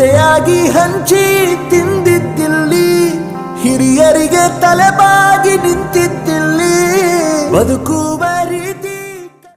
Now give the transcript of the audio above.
ಜೊತೆಯಾಗಿ ಹಂಚಿ ತಿಂದಿದ್ದಿಲ್ಲಿ ಹಿರಿಯರಿಗೆ ತಲೆಬಾಗಿ ನಿಂತಿದ್ದಿಲ್ಲಿ ಬದುಕುವ